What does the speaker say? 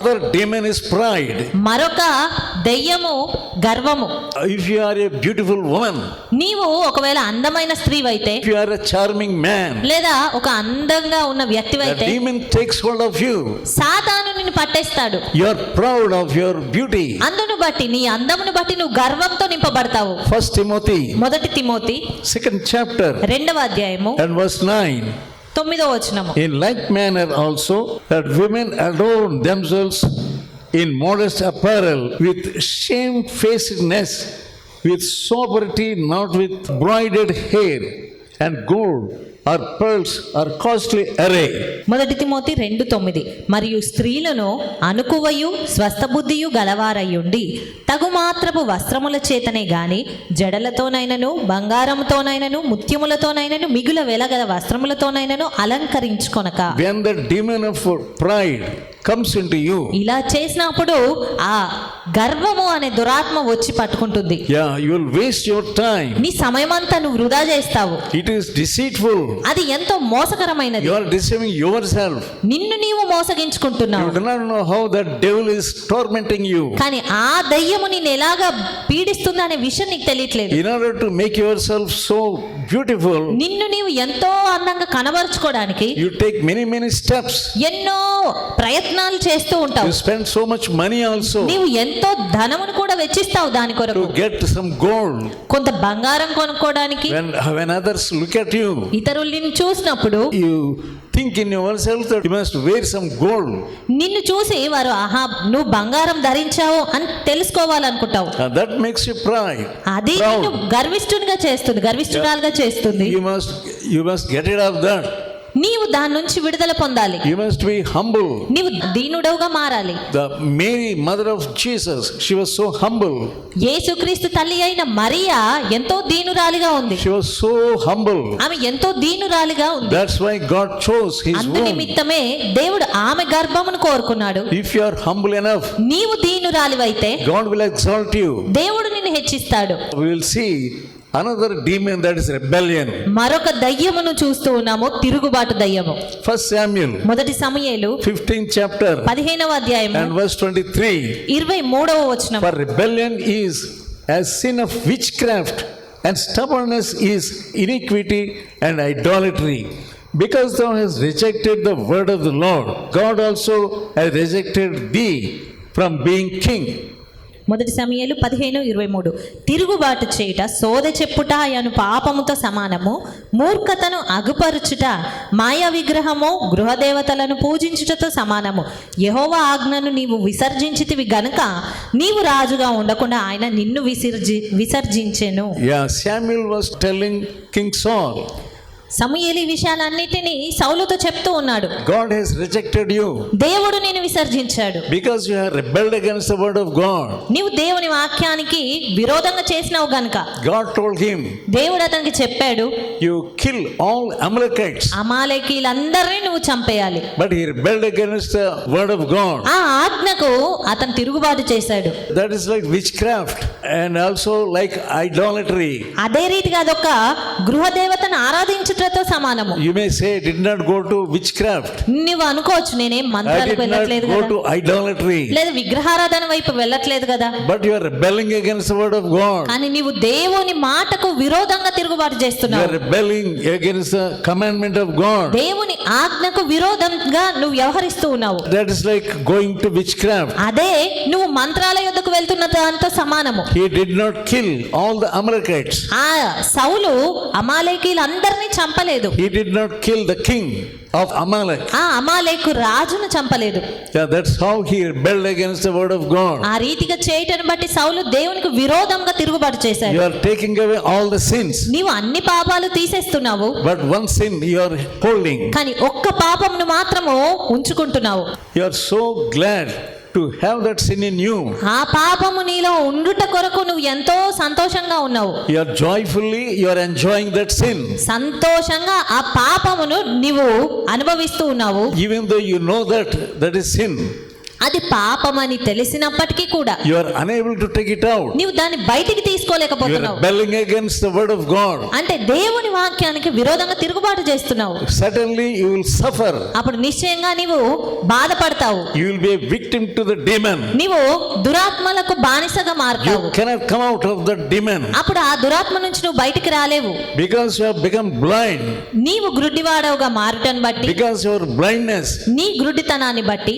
Other demon is pride. మరొక దెయ్యము గర్వము If you are a beautiful woman, నీవు ఒకవేళ అందమైన స్త్రీవైతే if you are a charming man, లేదా ఒక అందంగా ఉన్న the వ్యక్తివైతే demon takes hold of you. సాతాను నిన్ను పట్టేస్తాడు You are proud of your beauty. అందును బట్టి నీ అందమును బట్టి నువ్వు గర్వంతో నింపబడతావు First Timothy, మొదటి తిమోతి second chapter, రెండవ అధ్యాయము and verse 9. తొమ్మిదో వచనము In like manner also, that women adorn themselves in modest apparel with shamefacedness, with sobriety, not with broided hair and gold or pearls or costly array. మొదటి తిమోతి రెండు తొమ్మిది మరియు స్త్రీలను అనుకువయు స్వస్థబుద్ధియు గలవారయ్యుండి తగు మాత్రపు వస్త్రముల చేతనే గాని జడలతోనైనను బంగారముతోనైనను ముత్యములతోనైనను మిగుల వెలగల వస్త్రములతోనైనను అలంకరించుకొనక When the demon of pride comes into you ఇలా చేసినప్పుడు ఆ గర్వము అనే దురాత్మ వచ్చి పట్టుకుంటుంది. Yeah you will waste your time నీ సమయం అంతా నువ్వు వృధా చేస్తావు. ఇట్ ఇస్ డిసీట్ఫుల్ అది ఎంతో మోసకరమైనది. You are deceiving yourself నిన్ను నీవు మోసగించుకుంటున్నావు. You do not know how that devil is tormenting you కానీ ఆ దయ్యము నిన్ను ఎలాగా పీడిస్తుందనే విషయం నీకు తెలియట్లేదు. In order to make yourself so beautiful నిన్ను నీవు ఎంతో అందంగా కనబరుచుకోవడానికి you take many many steps ఎన్నో ప్రయత్నం యజ్ఞాలు చేస్తూ ఉంటావు. Spend so much money also నీవు ఎంతో ధనమును కూడా వెచ్చిస్తావు దాని కొరకు. గెట్ సమ్ గోల్డ్ కొంత బంగారం కొనుక్కోవడానికి when others look at you ఇతరులు నిన్ను చూసినప్పుడు you think in yourself that you must wear some gold నిన్ను చూసి వారు ఆహా నువ్వు బంగారం ధరించావు అని తెలుసుకోవాలనుకుంటావు. దట్ మేక్స్ యు ప్రైడ్ అది నిన్ను గర్విష్ఠునిగా చేస్తుంది గర్విష్ఠురాలుగా చేస్తుంది. You must you must get it off that నీవు దాని నుంచి విడుదల పొందాలి. యు మస్ట్ బి హంబుల్ నీవు దీనుడవుగా మారాలి. The Mary mother of Jesus she was so humble యేసుక్రీస్తు తల్లి అయిన మరియా ఎంతో దీనురాలిగా ఉంది. షి వాస్ సో హంబుల్ ఆమె ఎంతో దీనురాలిగా ఉంది. That's why God chose his own అందు నిమిత్తమే దేవుడు ఆమె గర్భమును కోరుకున్నాడు. If you are humble enough నీవు దీనురాలివైతే గాడ్ విల్ ఎగ్జాల్ట్ యు దేవుడు నిన్ను హెచ్చిస్తాడు. We will see another demon that is rebellion మరొక దయ్యమును చూస్తూ ఉన్నాము తిరుగుబాటు దయ్యము. ఫస్ట్ శామ్యూల్ మొదటి సమయేలు 15 చాప్టర్ 15వ అధ్యాయం అండ్ వర్స్ 23 23వ వచనం. For rebellion is a sin of witchcraft and stubbornness is iniquity and idolatry because thou has rejected the word of the Lord God also has rejected thee from being king మొదటి సమయాలు పదిహేను ఇరవై మూడు. తిరుగుబాటు చేయుట సోద చెప్పుట అను పాపముతో సమానము. మూర్ఖతను అగుపరుచుట మాయా విగ్రహము గృహదేవతలను పూజించుటతో సమానము. యహోవ ఆజ్ఞను నీవు విసర్జించితివి గనుక నీవు రాజుగా ఉండకుండా ఆయన నిన్ను విసర్జి విసర్జించెను. Yeah Samuel was telling king Saul సమూయేలు ఈ విషయాలన్నిటినీ సౌలుతో చెప్తూ ఉన్నాడు. గాడ్ హస్ రిజెక్టెడ్ యు దేవుడు నిన్ను విసర్జించాడు. Because you have rebelled against the word of God నీవు దేవుని వాక్యానికి విరోధంగా చేసినావు గనుక. గాడ్ టోల్ హిమ్ దేవుడు అతనికి చెప్పాడు యు కిల్ ఆల్ అమలేకైట్స్ అమలేకీలందరిని నువ్వు చంపేయాలి. But he rebelled against the word of God ఆ ఆజ్ఞకు అతను తిరుగుబాటు చేశాడు. That is like witchcraft and also like idolatry. అదే రీతిగా అదొక గృహదేవతను ఆరాధించుటతో సమానము You may say, did not go to witchcraft. నువ్వు అనుకోవచ్చు నేనేం మంత్రాలకు వెళ్ళట్లేదు go కదా to idolatry. లేదా విగ్రహారాధన వైపు వెళ్ళట్లేదు కదా But you are rebelling against the word of God. కానీ నీవు దేవుని మాటకు విరోధంగా తిరుగుబాటు చేస్తున్నావు. రిబెల్లింగ్ అగైన్స్ ఆఫ్ గాడ్ దేవుని ఆజ్ఞకు విరోధంగా నువ్వు వ్యవహరిస్తూ ఉన్నావు. Like going to witchcraft అదే నువ్వు మంత్రాల యుద్ధకు వెళ్తున్న దానితో సమానము. He did not kill all the Amalekites ఆ సౌలు అమాలేకీలందర్నీ చంపలేదు. He did kill the king of Amalek. ఆ అమాలేకు రాజును చంపలేదు Yeah, that's how he rebelled against the word of God. ఆ రీతిగా చేయటను బట్టి సౌలు దేవునికి విరోధంగా తిరుగుబాటు చేశాడు You are taking away all the sins, నీవు అన్ని పాపాలు తీసేస్తున్నావు but one sin you are holding. కానీ ఒక్క పాపమును మాత్రము ఉంచుకుంటున్నావు You are so glad to have that sin in you ఆ పాపము నీలో ఉండుట కొరకు నువ్వు ఎంతో సంతోషంగా ఉన్నావు. You are joyfully you are enjoying that sin సంతోషంగా ఆ పాపమును నీవు అనుభవిస్తూ ఉన్నావు. Even though you know that that is sin అది పాపమని తెలిసినప్పటికీ కూడా you are unable to take it out నీవు దాన్ని బయటికి తీసుకోలేకపోతున్నావు. Rebelling against word of God అంటే దేవుని వాక్యానికి విరోధంగా తిరుగుబాటు చేస్తున్నావు. సడన్లీ యుల్ సఫర్ అప్పుడు నిశ్చయంగా నీవు బాధపడతావు. You be a victim to the demon నీవు దురాత్మలకు బానిసగా మారుతావు. You cannot come out of the demon అప్పుడు ఆ దురాత్మ నుంచి నువ్వు బయటికి రాలేవు. Because you have become blind నీవు గ్రుడ్డివాడవుగా మారటం బట్టి బికాజ్ యువర్ బ్లైండ్నెస్ నీ గ్రుడ్డితనాన్ని బట్టి